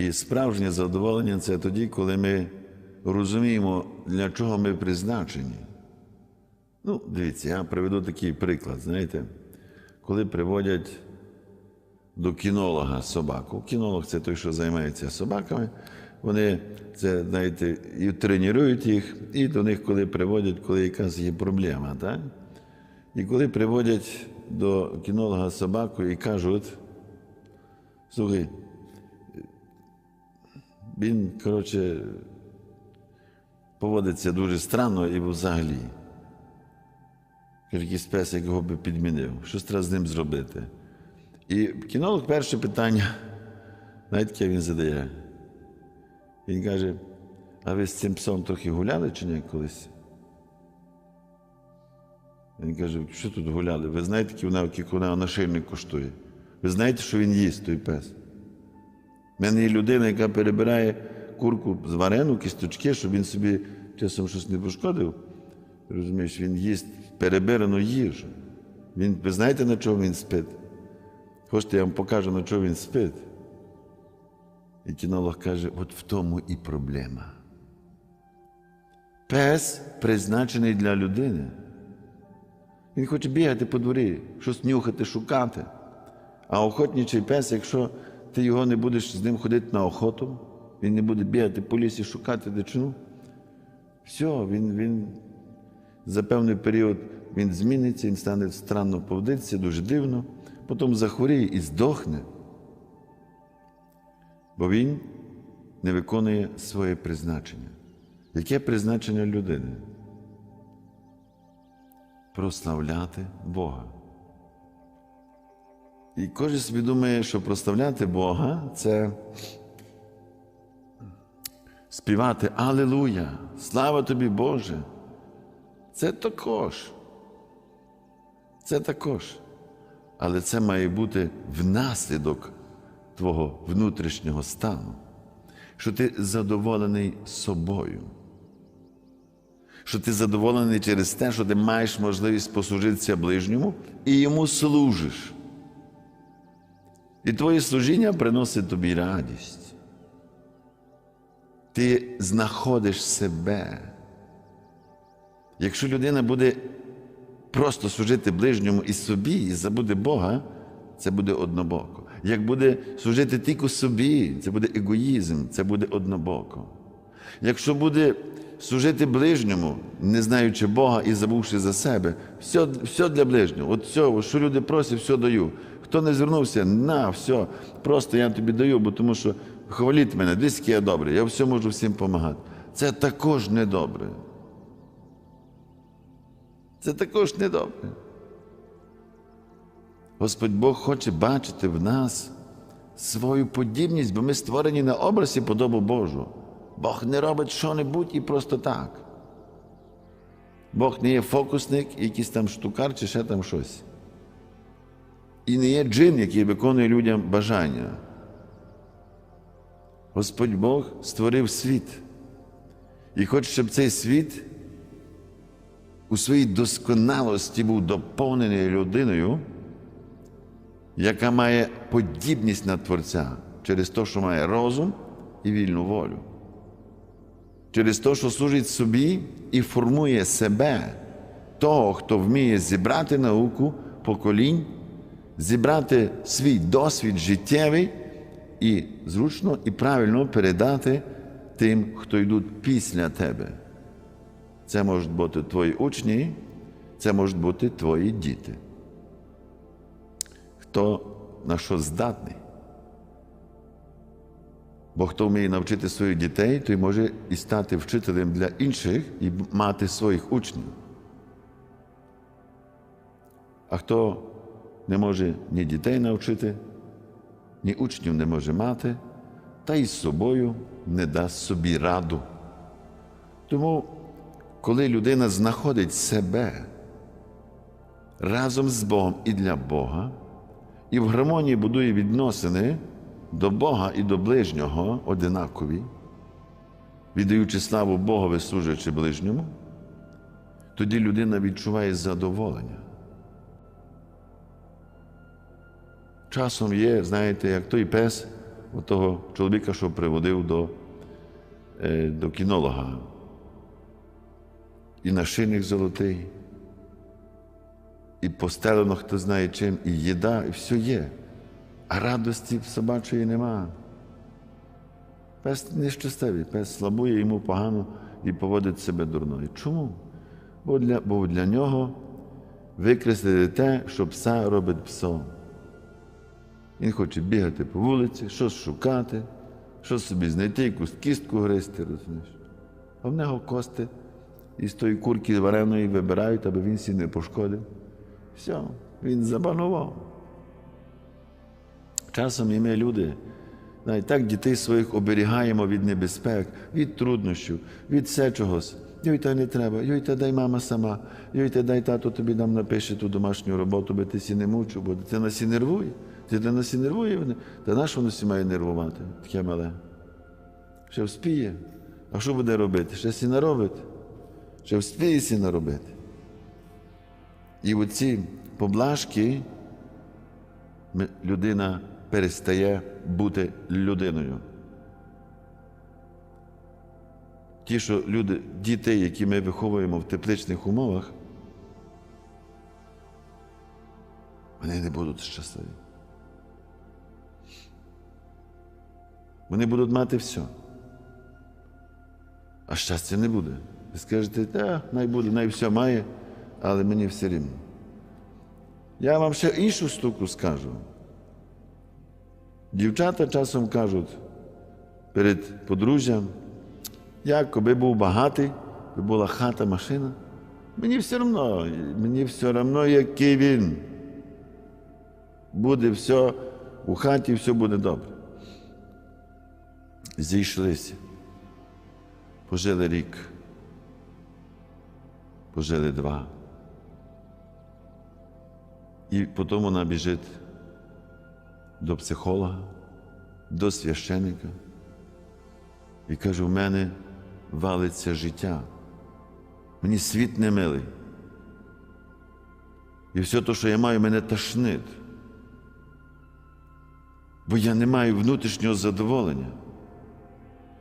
І справжнє задоволення це тоді, коли ми розуміємо, для чого ми призначені. Ну, дивіться, я приведу такий приклад. Знаєте, коли приводять до кінолога собаку. Кінолог це той, що займається собаками. Вони це, знаєте, і тренують їх, і до них, коли приводять, коли якась є проблема. Так? І коли приводять до кінолога собаку і кажуть, слухай, він, коротше, поводиться дуже странно і взагалі. Якийсь пес, як його би підмінив. Щось треба з ним зробити. І кінолог перше питання, знаєте, яке він задає. Він каже: а ви з цим псом трохи гуляли чи ні колись? Він каже, що тут гуляли? Ви знаєте, вона, вона нашийник коштує? Ви знаєте, що він їсть, той пес? У мене є людина, яка перебирає курку з варену, кісточки, щоб він собі часом щось не пошкодив. Розумієш, він їсть перебирану їжу. Він, ви знаєте, на чому він спить? Хочете, я вам покажу, на чому він спить. І кінолог каже, от в тому і проблема. Пес призначений для людини. Він хоче бігати по дворі, щось нюхати, шукати. А охотничий пес, якщо ти його не будеш з ним ходити на охоту, він не буде бігати по лісі, шукати дичину, все, він, він за певний період він зміниться, він стане странно поводитися, дуже дивно, потім захворіє і здохне. Бо він не виконує своє призначення. Яке призначення людини? Прославляти Бога. І кожен собі думає, що прославляти Бога це співати Аллилуйя, слава тобі Боже. Це також. Це також. Але це має бути внаслідок твого внутрішнього стану, що ти задоволений собою, що ти задоволений через те, що ти маєш можливість послужитися ближньому і йому служиш. І твоє служіння приносить тобі радість. Ти знаходиш себе. Якщо людина буде просто служити ближньому і собі, і забуде Бога, це буде однобоко. Як буде служити тільки собі, це буде егоїзм, це буде однобоко. Якщо буде служити ближньому, не знаючи Бога і забувши за себе, все, все для ближнього. От все, що люди просять, все даю. Хто не звернувся, на, все, просто я тобі даю, бо тому що хваліть мене, який я добрий, я все можу всім допомагати. Це також недобре. Це також недобре. Господь Бог хоче бачити в нас свою подібність, бо ми створені на образі подобу Божу. Бог не робить що-небудь і просто так. Бог не є фокусник, якийсь там штукар чи ще там щось. І не є джин, який виконує людям бажання. Господь Бог створив світ і хоче, щоб цей світ у своїй досконалості був доповнений людиною, яка має подібність на Творця через те, що має розум і вільну волю, через те, що служить собі і формує себе, того, хто вміє зібрати науку поколінь, зібрати свій досвід життєвий і зручно і правильно передати тим, хто йдуть після тебе. Це можуть бути твої учні, це можуть бути твої діти. Хто на що здатний? Бо хто вміє навчити своїх дітей, той може і стати вчителем для інших і мати своїх учнів. А хто не може ні дітей навчити, ні учнів не може мати, та й з собою не дасть собі раду. Тому коли людина знаходить себе разом з Богом і для Бога, і в гармонії будує відносини до Бога і до ближнього одинакові, віддаючи славу Богові, служачи ближньому, тоді людина відчуває задоволення. Часом є, знаєте, як той пес, того чоловіка, що приводив до, е, до кінолога. І нашийник золотий, і постелено хто знає чим, і їда, і все є. А радості собачої нема. Пес нещастивий, пес слабує, йому погано і поводить себе дурно. І Чому? Бо для, бо для нього викреслили те, що пса робить псом. Він хоче бігати по вулиці, щось шукати, щось собі знайти, якусь кістку гристи, розумієш. А в нього кости із тої курки вареної вибирають, аби він сі не пошкодив. Все, він забанував. Часом і ми люди, навіть так дітей своїх оберігаємо від небезпек, від труднощів, від все чогось. Йой, та не треба, йой, та дай мама сама, йой, та дай тато тобі нам напише ту домашню роботу, би ти сі не мучив, бо дитина сі нервує. Дитина сі нервує, вони. та на воно сі має нервувати, таке мале? Ще вспіє. А що буде робити? Ще сі наробить. Ще вспіє сі наробити. І оці поблажки людина перестає бути людиною. Ті, що люди, діти, які ми виховуємо в тепличних умовах, вони не будуть щасливі. Вони будуть мати все. А щастя не буде. Ви скажете, та, най буде, най все має, але мені все рівно. Я вам ще іншу штуку скажу. Дівчата часом кажуть перед подружжям, як коли був багатий, би була хата, машина. Мені все одно, мені все одно, який він. Буде все у хаті, все буде добре. Зійшлися. Пожили рік. Пожили два. І потім вона біжить до психолога, до священника і каже: у мене валиться життя. Мені світ не милий. І все те, що я маю, мене тошнить. Бо я не маю внутрішнього задоволення.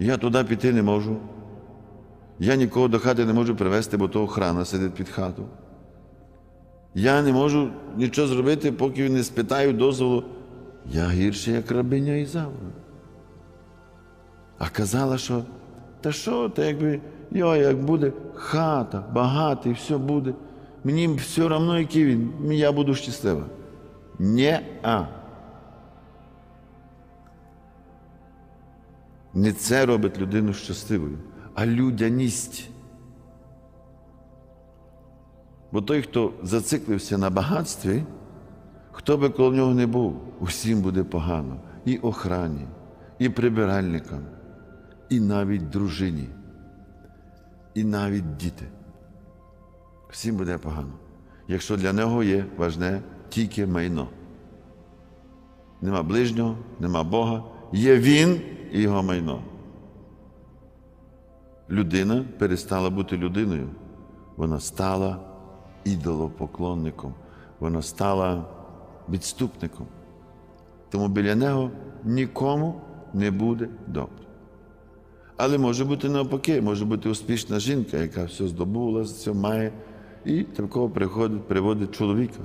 Я туди піти не можу. Я нікого до хати не можу привезти, бо то охрана сидить під хату. Я не можу нічого зробити, поки не спитаю дозволу. Я гірше, як рабиня Ізавра. А казала, що та що, та якби йо, як буде хата, багатий, все буде. Мені все одно, який він, я буду щаслива. Нє-а. Не це робить людину щасливою, а людяність. Бо той, хто зациклився на багатстві, хто би коло нього не був, усім буде погано. І охрані, і прибиральникам, і навіть дружині, і навіть діти. Всім буде погано. Якщо для нього є важне тільки майно. Нема ближнього, нема Бога, є він і його майно. Людина перестала бути людиною. Вона стала ідолопоклонником, вона стала відступником. Тому біля нього нікому не буде добре. Але може бути навпаки, може бути успішна жінка, яка все здобула, все має, і такого приходить, приводить чоловіка.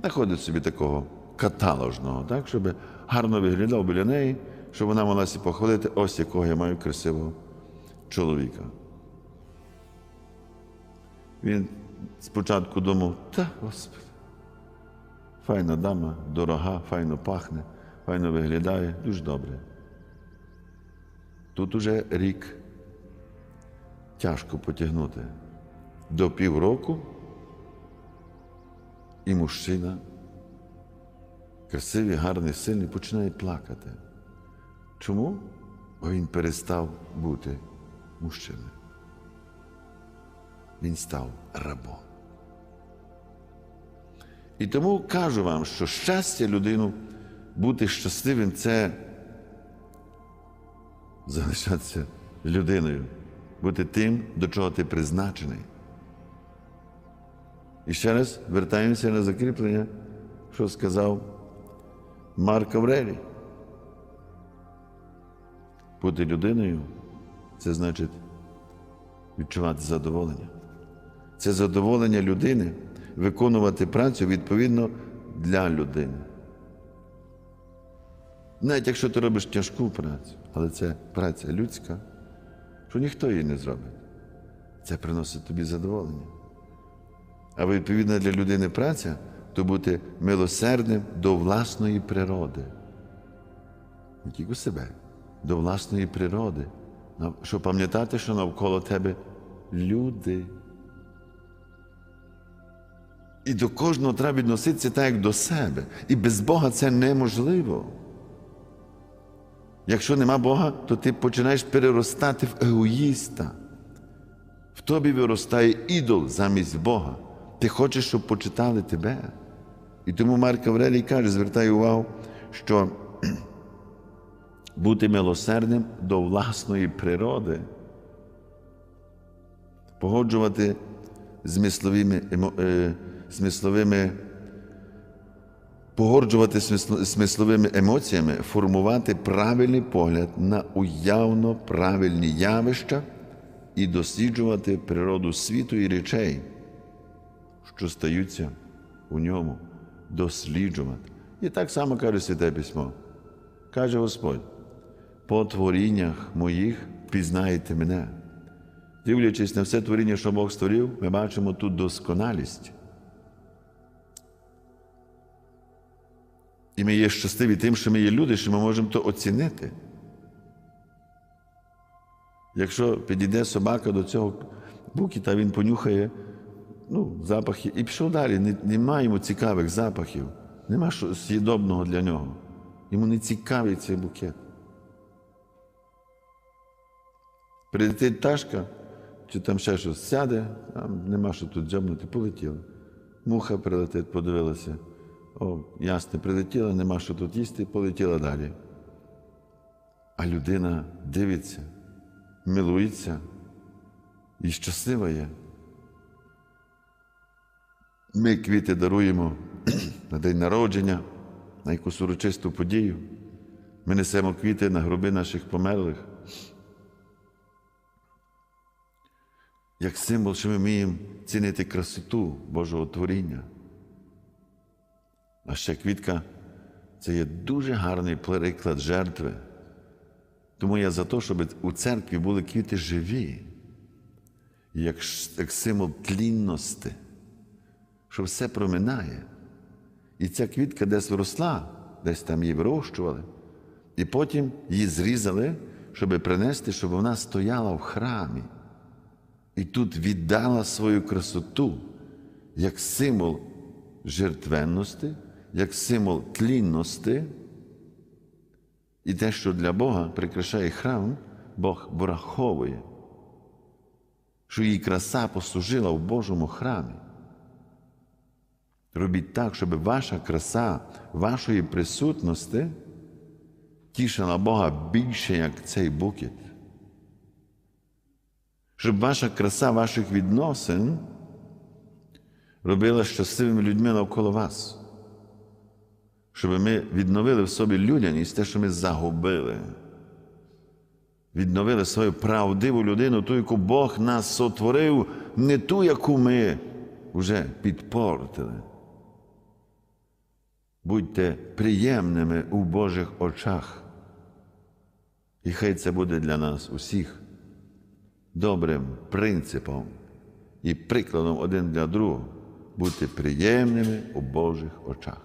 Знаходить собі такого каталожного, так, щоб гарно виглядав біля неї, щоб вона могла себе похвалити, ось якого я маю красивого чоловіка. Він спочатку думав, та Господи, файна дама, дорога, файно пахне, файно виглядає, дуже добре. Тут уже рік тяжко потягнути. До півроку і мужчина, красивий, гарний, сильний, починає плакати. Чому? Бо він перестав бути мужчиною. Він став рабом. І тому кажу вам, що щастя людину бути щасливим це залишатися людиною, бути тим, до чого ти призначений. І ще раз вертаємося на закріплення, що сказав Марк Аврелій. Бути людиною це значить відчувати задоволення. Це задоволення людини виконувати працю відповідно для людини. Навіть якщо ти робиш тяжку працю, але це праця людська, що ніхто її не зробить. Це приносить тобі задоволення. А відповідна для людини праця то бути милосердним до власної природи. Не тільки себе, до власної природи. Щоб пам'ятати, що навколо тебе люди. І до кожного треба відноситися так, як до себе. І без Бога це неможливо. Якщо нема Бога, то ти починаєш переростати в егоїста. В тобі виростає ідол замість Бога. Ти хочеш, щоб почитали тебе. І тому Марк Аврелій каже, звертає увагу, що бути милосердним до власної природи, погоджувати змисловими, е, смисловими погоджувати смисло- смисловими емоціями, формувати правильний погляд на уявно правильні явища і досліджувати природу світу і речей, що стаються у ньому, досліджувати. І так само каже Святе Письмо. Каже Господь: по творіннях моїх пізнаєте мене. Дивлячись на все творіння, що Бог створив, ми бачимо тут досконалість. І ми є щасливі тим, що ми є люди, що ми можемо то оцінити. Якщо підійде собака до цього букіта, він понюхає ну, запахи і пішов далі. Не- Немає йому цікавих запахів, нема що з'їдобного для нього. Йому не цікавий цей букет. Прилетить пташка, чи там ще щось сяде, там нема що тут дзьобнути, полетіла. Муха прилетить, подивилася. О, ясно, прилетіла, нема що тут їсти, полетіла далі. А людина дивиться, милується і щаслива є. Ми квіти даруємо на день народження, на якусь урочисту подію. Ми несемо квіти на гроби наших померлих. Як символ, що ми вміємо цінити красоту Божого творіння. А ще квітка це є дуже гарний приклад жертви. Тому я за те, щоб у церкві були квіти живі, як, як символ тлінності, що все проминає. І ця квітка десь виросла, десь там її вирощували, і потім її зрізали, щоб принести, щоб вона стояла в храмі. І тут віддала свою красоту як символ жертвенності, як символ тлінності. І те, що для Бога прикрашає храм, Бог враховує, що її краса послужила в Божому храмі. Робіть так, щоб ваша краса, вашої присутності тішила Бога більше, як цей букет. Щоб ваша краса ваших відносин робила щасливими людьми навколо вас. Щоб ми відновили в собі людяність, те, що ми загубили. Відновили свою правдиву людину, ту, яку Бог нас сотворив, не ту, яку ми вже підпортили. Будьте приємними у Божих очах. І хай це буде для нас усіх добрим принципом і прикладом один для другого бути приємними у Божих очах.